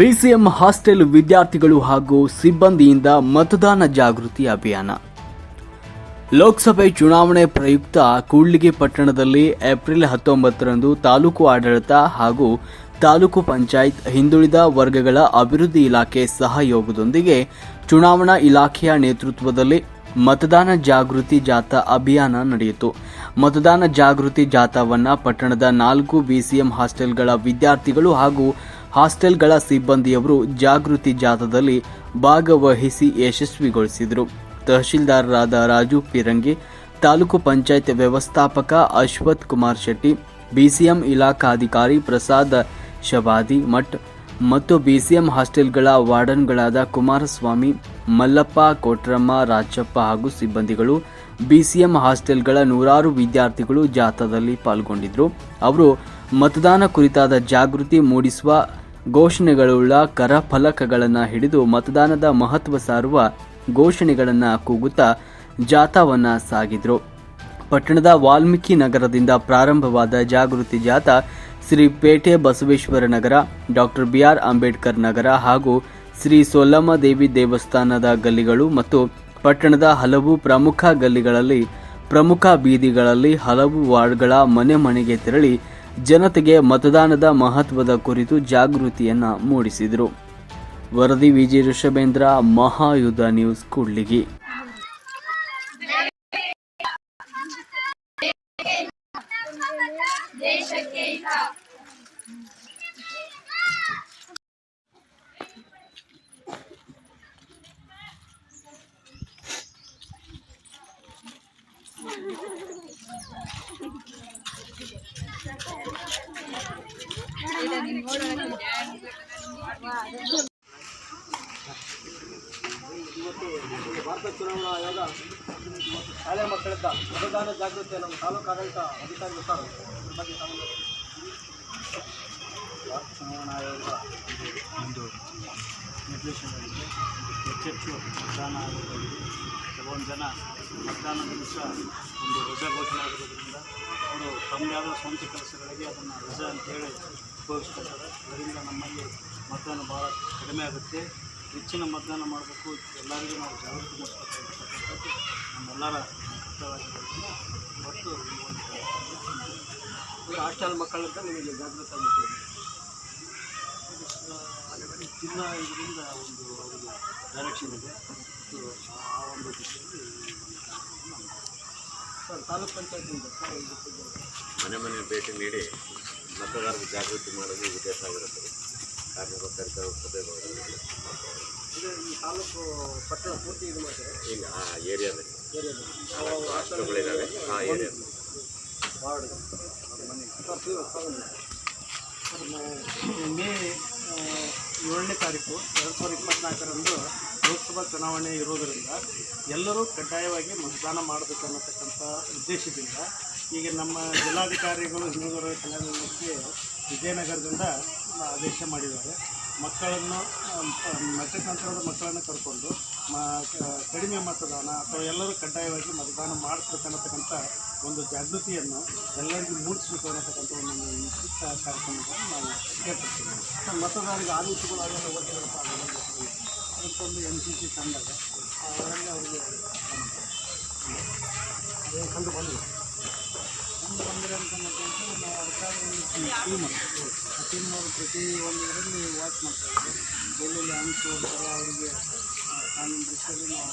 BCM hostel ವಿದ್ಯಾರ್ಥಿಗಳು ಹಾಗೂ ಸಿಬ್ಬಂದಿಯಿಂದ ಮತದಾನ ಜಾಗೃತಿ ಅಭಿಯಾನ. ಲೋಕಸಭೆ ಚುನಾವಣೆ ಪ್ರಯುಕ್ತ ಕೂಡ್ಲಿಗಿ ಪಟ್ಟಣದಲ್ಲಿ ಏಪ್ರಿಲ್ ಹತ್ತೊಂಬತ್ತರಂದು ತಾಲೂಕು ಆಡಳಿತ ಹಾಗೂ ತಾಲೂಕು ಪಂಚಾಯತ್ ಹಿಂದುಳಿದ ವರ್ಗಗಳ ಅಭಿವೃದ್ಧಿ ಇಲಾಖೆ ಸಹಯೋಗದೊಂದಿಗೆ ಚುನಾವಣಾ ಇಲಾಖೆಯ ನೇತೃತ್ವದಲ್ಲಿ ಮತದಾನ ಜಾಗೃತಿ ಜಾಥಾ ಅಭಿಯಾನ ನಡೆಯಿತು. ಮತದಾನ ಜಾಗೃತಿ ಜಾಥಾವನ್ನು ಪಟ್ಟಣದ ನಾಲ್ಕು ಬಿಸಿಎಂ ಹಾಸ್ಟೆಲ್ಗಳ ವಿದ್ಯಾರ್ಥಿಗಳು ಹಾಗೂ ಹಾಸ್ಟೆಲ್ಗಳ ಸಿಬ್ಬಂದಿಯವರು ಜಾಗೃತಿ ಜಾಥಾದಲ್ಲಿ ಭಾಗವಹಿಸಿ ಯಶಸ್ವಿಗೊಳಿಸಿದರು. ತಹಶೀಲ್ದಾರರಾದ ರಾಜು ಪಿರಂಗಿ, ತಾಲೂಕು ಪಂಚಾಯತ್ ವ್ಯವಸ್ಥಾಪಕ ಅಶ್ವಥ್ ಕುಮಾರ್ ಶೆಟ್ಟಿ, ಬಿಸಿಎಂ ಇಲಾಖಾಧಿಕಾರಿ ಪ್ರಸಾದ್ ಶಬಾದಿ ಮಠ್ ಮತ್ತು ಬಿಸಿಎಂ ಹಾಸ್ಟೆಲ್ಗಳ ವಾರ್ಡನ್ಗಳಾದ ಕುಮಾರಸ್ವಾಮಿ, ಮಲ್ಲಪ್ಪ, ಕೋಟ್ರಮ್ಮ, ರಾಜಪ್ಪ ಹಾಗೂ ಸಿಬ್ಬಂದಿಗಳು ಬಿಸಿಎಂ ಹಾಸ್ಟೆಲ್ಗಳ ನೂರಾರು ವಿದ್ಯಾರ್ಥಿಗಳು ಜಾಥಾದಲ್ಲಿ ಪಾಲ್ಗೊಂಡಿದ್ದರು. ಅವರು ಮತದಾನ ಕುರಿತಾದ ಜಾಗೃತಿ ಮೂಡಿಸುವ ಘೋಷಣೆಗಳುಳ್ಳ ಕರಫಲಕಗಳನ್ನು ಹಿಡಿದು ಮತದಾನದ ಮಹತ್ವ ಸಾರುವ ಘೋಷಣೆಗಳನ್ನು ಕೂಗುತ್ತಾ ಜಾಥಾವನ್ನ ಸಾಗಿದ್ರು. ಪಟ್ಟಣದ ವಾಲ್ಮೀಕಿ ನಗರದಿಂದ ಪ್ರಾರಂಭವಾದ ಜಾಗೃತಿ ಜಾಥಾ Shri Pete Basaveshwara Nagar doctor B R Ambedkar Nagar ಹಾಗೂ ಶ್ರೀ ಸೊಲ್ಲಮ್ಮ ದೇವಿ ದೇವಸ್ಥಾನದ ಗಲ್ಲಿಗಳು ಮತ್ತು ಪಟ್ಟಣದ ಹಲವು ಪ್ರಮುಖ ಗಲ್ಲಿಗಳಲ್ಲಿ ಪ್ರಮುಖ ಬೀದಿಗಳಲ್ಲಿ ಹಲವು ವಾರ್ಡ್ಗಳ ಮನೆ ಮನೆಗೆ ತೆರಳಿ ಜನತೆಗೆ ಮತದಾನದ ಮಹತ್ವದ ಕುರಿತು ಜಾಗೃತಿಯನ್ನ ಮೂಡಿಸಿದರು. ವರದಿ V G Rishabhendra Mahayudha news Kudligi. Bharat ಚುನಾವಣಾ ಆಯೋಗ ಶಾಲೆ ಮಕ್ಕಳಿಂದ ಮತದಾನ ಜಾಗೃತಿ ನಮ್ಮ ತಾಲೂಕು ಆಡಳಿತ ಅಧಿಕಾರಿಗಳು ಸರ್ ಬಗ್ಗೆ ಭಾರತ ಚುನಾವಣಾ ಆಯೋಗ ಒಂದು ನಿರ್ದೇಶನಗಳಿದೆ ಹೆಚ್ಚೆಚ್ಚು ಮತದಾನ ಆಯೋಗಗಳಿಗೆ ಕೆಲವೊಂದು ಜನ ಮತದಾನದ ದಿವಸ ಒಂದು ರಜಾ ಘೋಷಣೆ ಆಗಿರೋದ್ರಿಂದ ಅವರು ತಮ್ಮದೇ ಆದ ಸ್ವಂತ ಕೆಲಸಗಳಿಗೆ ಅದನ್ನು ರಜಾ ಅಂತೇಳಿ ಉಪಯೋಗಿಸ್ಕೊಳ್ತಾರೆ ಅದರಿಂದ ನಮ್ಮಲ್ಲಿ ಮತದಾನ ಭಾಳ ಕಡಿಮೆ ಆಗುತ್ತೆ ಹೆಚ್ಚಿನ ಮತದಾನ ಮಾಡಬೇಕು ಎಲ್ಲರಿಗೂ ನಾವು ಜಾಗೃತಿ ಮೂಡಿಸಬೇಕಾಗಿರ್ತಕ್ಕಂಥದ್ದು ನಮ್ಮೆಲ್ಲರ ಕರ್ತವ್ಯವಾಗಿರೋದ್ರಿಂದ ಈ ಒಂದು ಹಾಸ್ಟೆಲ್ ಮಕ್ಕಳಿಂದ ನಿಮಗೆ ಜಾಗೃತಿ ಆಗಬೇಕು ಜಿಲ್ಲಾ ಇದರಿಂದ ಒಂದು ಅವರಿಗೆ ಡೈರೆಕ್ಷನ್ ಇದೆ ಮತ್ತು ಆ ಒಂದು ದಿಶೆಯಲ್ಲಿ ಸರ್ ತಾಲೂಕು ಪಂಚಾಯತಿಯಿಂದ ಮನೆ ಮನೆ ಭೇಟಿ ನೀಡಿ ಮತದಾರರಿಗೆ ಜಾಗೃತಿ ಮಾಡಲು ಉದ್ದೇಶ ಆಗಿರುತ್ತದೆ ಕಾರ್ಯಕರ್ತರಿದ್ದ ಸಭೆ ಇದು ಈ ತಾಲೂಕು ಪಟ್ಟಣ ಪೂರ್ತಿ ಇದು ಮಾಡ್ತಾರೆ ಇಲ್ಲ ಆ ಏರಿಯಾದಲ್ಲಿ ಏರಿಯಾದಲ್ಲಿ ಆ ಏರಿಯಾದಲ್ಲಿ ವಾರ್ಡ್ ಸರ್ ಸರ್ ನಾವು ಮೇ ಏಳನೇ ತಾರೀಕು ಎರಡು ಸಾವಿರದ ಇಪ್ಪತ್ತ್ನಾಲ್ಕರಂದು ಲೋಕಸಭಾ ಚುನಾವಣೆ ಇರೋದರಿಂದ ಎಲ್ಲರೂ ಕಡ್ಡಾಯವಾಗಿ ಮತದಾನ ಮಾಡಬೇಕು ಅನ್ನತಕ್ಕಂಥ ಉದ್ದೇಶದಿಂದ ಈಗ ನಮ್ಮ ಜಿಲ್ಲಾಧಿಕಾರಿಗಳು ಹಿಂದೂಗರ ಕಲ್ಯಾಣ ಇಲಾಖೆ ವಿಜಯನಗರದಿಂದ ಆದೇಶ ಮಾಡಿದ್ದಾರೆ. ಮಕ್ಕಳನ್ನು ಮತತಂತ್ರದ ಮಕ್ಕಳನ್ನು ಕರ್ಕೊಂಡು, ಮ ಕಡಿಮೆ ಮತದಾನ ಅಥವಾ ಎಲ್ಲರೂ ಕಡ್ಡಾಯವಾಗಿ ಮತದಾನ ಮಾಡಿಸ್ಬೇಕು ಅನ್ನತಕ್ಕಂಥ ಒಂದು ಜಾಗೃತಿಯನ್ನು ಎಲ್ಲರಿಗೂ ಮೂಡಿಸ್ಬೇಕು ಅನ್ನತಕ್ಕಂಥ ಒಂದು ನಿರ್ದಿಷ್ಟ ಕಾರ್ಯಕ್ರಮವನ್ನು ನಾವು ಏರ್ಪಡಿಸಿದ್ದೀವಿ. ಮತದಾರರಿಗೆ ಆದೇಶಗಳು ಅವೆಲ್ಲ ಓದಿರಪ್ಪ ಅದಕ್ಕೊಂದು ಎನ್ ಸಿ ಸಿ ತಂಡದ ಅವರೆಲ್ಲ ಅವರಿಗೆ ಕಂಡು ಬಂದಿದೆ ಕಂಡು ಬಂದಿರೋ ಅಂತ ನಾವು ಅದಕ್ಕಾಗಿ ಒಂದು ಟೀಮ್ ಆ ಟೀಮ್ ಅವರು ಪ್ರತಿ ಒಂದು ಇದರಲ್ಲಿ ವಾಚ್ ಮಾಡ್ತಾರೆ ಎಲ್ಲೆಲ್ಲಿ ಅಂಶ ಹೋಗ್ತಾರೆ ಅವರಿಗೆ ಕಾನೂನು ದೃಷ್ಟಿಯಲ್ಲಿ ನಾವು